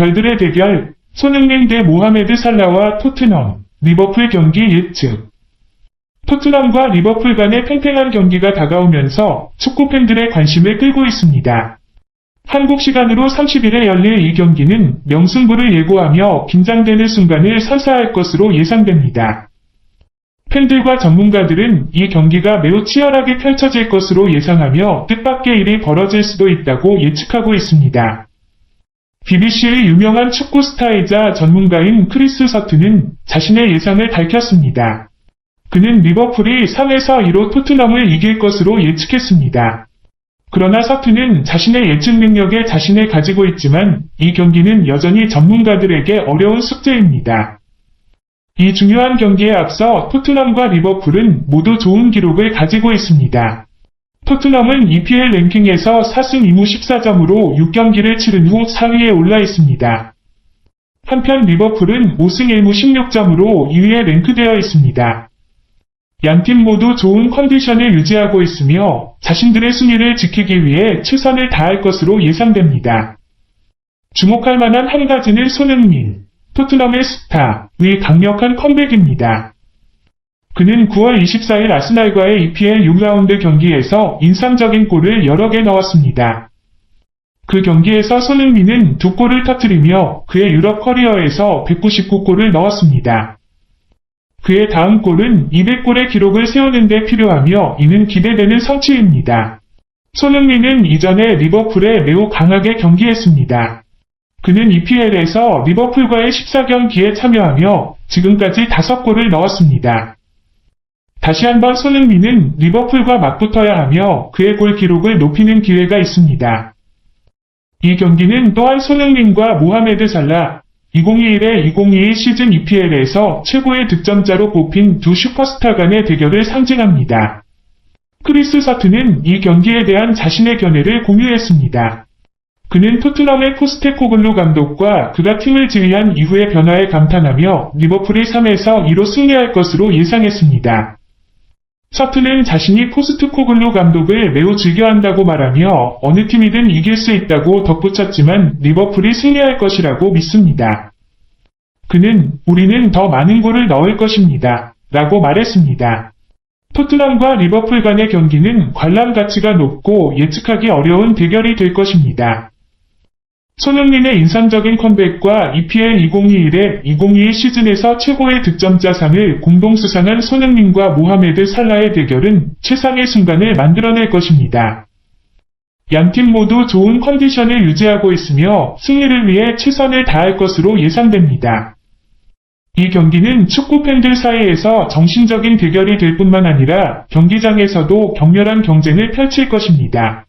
별들의 대결, 손흥민 대 모하메드 살라와 토트넘, 리버풀 경기 예측. 토트넘과 리버풀 간의 팽팽한 경기가 다가오면서 축구 팬들의 관심을 끌고 있습니다. 한국 시간으로 30일에 열릴 이 경기는 명승부를 예고하며 긴장되는 순간을 선사할 것으로 예상됩니다. 팬들과 전문가들은 이 경기가 매우 치열하게 펼쳐질 것으로 예상하며 뜻밖의 일이 벌어질 수도 있다고 예측하고 있습니다. BBC의 유명한 축구 스타이자 전문가인 크리스 서트는 자신의 예상을 밝혔습니다. 그는 리버풀이 3에서 2로 토트넘을 이길 것으로 예측했습니다. 그러나 서트는 자신의 예측 능력에 자신을 가지고 있지만 이 경기는 여전히 전문가들에게 어려운 숙제입니다. 이 중요한 경기에 앞서 토트넘과 리버풀은 모두 좋은 기록을 가지고 있습니다. 토트넘은 EPL 랭킹에서 4승 2무 14점으로 6경기를 치른 후 4위에 올라 있습니다. 한편 리버풀은 5승 1무 16점으로 2위에 랭크되어 있습니다. 양팀 모두 좋은 컨디션을 유지하고 있으며 자신들의 순위를 지키기 위해 최선을 다할 것으로 예상됩니다. 주목할 만한 한 가지는 손흥민, 토트넘의 스타 의 강력한 컴백입니다. 그는 9월 24일 아스날과의 EPL 6라운드 경기에서 인상적인 골을 여러 개 넣었습니다. 그 경기에서 손흥민은 두 골을 터뜨리며 그의 유럽 커리어에서 199골을 넣었습니다. 그의 다음 골은 200골의 기록을 세우는 데 필요하며 이는 기대되는 성취입니다. 손흥민은 이전에 리버풀에 매우 강하게 경기했습니다. 그는 EPL에서 리버풀과의 14경기에 참여하며 지금까지 5골을 넣었습니다. 다시 한번 손흥민은 리버풀과 맞붙어야 하며 그의 골 기록을 높이는 기회가 있습니다. 이 경기는 또한 손흥민과 모하메드 살라, 2021-2022 시즌 EPL에서 최고의 득점자로 뽑힌 두 슈퍼스타 간의 대결을 상징합니다. 크리스 서트는 이 경기에 대한 자신의 견해를 공유했습니다. 그는 토트넘의 포스테코글루 감독과 그가 팀을 지휘한 이후의 변화에 감탄하며 리버풀이 3에서 2로 승리할 것으로 예상했습니다. 서트는 자신이 포스트코글루 감독을 매우 즐겨한다고 말하며 어느 팀이든 이길 수 있다고 덧붙였지만 리버풀이 승리할 것이라고 믿습니다. 그는 우리는 더 많은 골을 넣을 것입니다. 라고 말했습니다. 토트넘과 리버풀 간의 경기는 관람 가치가 높고 예측하기 어려운 대결이 될 것입니다. 손흥민의 인상적인 컴백과 EPL 2021-2022 시즌에서 최고의 득점자상을 공동 수상한 손흥민과 모하메드 살라의 대결은 최상의 순간을 만들어낼 것입니다. 양팀 모두 좋은 컨디션을 유지하고 있으며 승리를 위해 최선을 다할 것으로 예상됩니다. 이 경기는 축구 팬들 사이에서 정신적인 대결이 될 뿐만 아니라 경기장에서도 격렬한 경쟁을 펼칠 것입니다.